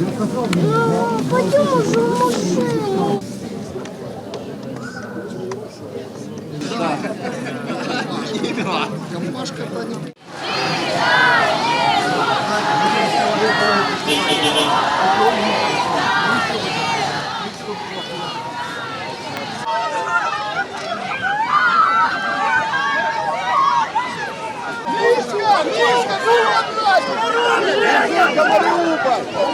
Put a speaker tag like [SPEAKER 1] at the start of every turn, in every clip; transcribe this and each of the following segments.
[SPEAKER 1] Мама, пойдем уже в машину. Компашка Таня. Мишка, Мишка, ну, Мариуполь!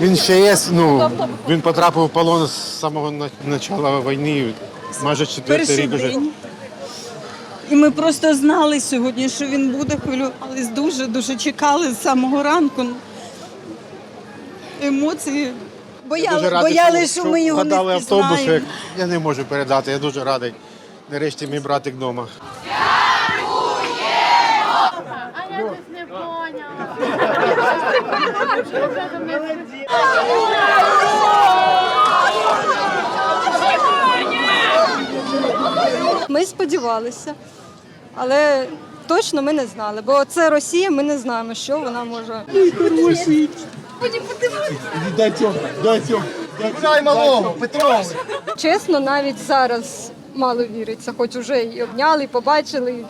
[SPEAKER 2] Він ще є, ну, він потрапив в полон з самого початку війни, майже четвертий рік уже.
[SPEAKER 3] І ми просто знали сьогодні, що він буде хвилювались дуже, дуже чекали з самого ранку. Емоції. Бояли, боялись, що ми його не
[SPEAKER 2] автобус. як- Я не можу передати, я дуже радий. Нарешті мій братик вдома.
[SPEAKER 4] А я щось не поняла.
[SPEAKER 5] Ми сподівалися, але точно ми не знали, бо це Росія, ми не знаємо, що вона може. Чесно, навіть зараз мало віриться, хоч вже і обняли, і побачили.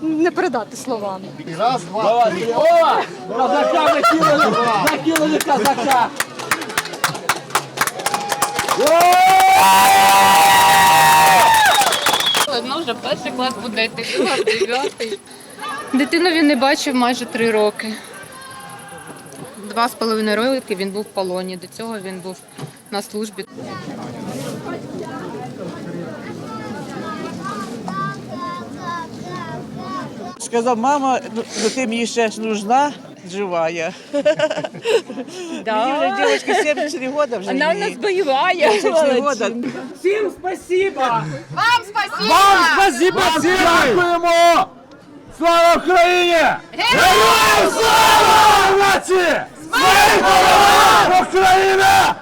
[SPEAKER 5] Ну, не передати словами.
[SPEAKER 4] Ну, вже перший клас буде йти, дев'ятий. Дитину він не бачив майже три роки. Два з половиною роки він був в полоні. До цього він був на службі.
[SPEAKER 6] Сказав, мама, ну, ну ти мені ще ж нужна, живая. Мені вже дівчинки 74 роки вже. Вона у нас бойовая. 74 роки.
[SPEAKER 7] Всім спасибо! Вам спасибо! Вам спасибо! Дякуємо! Слава Україні! Героям слава! Нації! Слава Україна!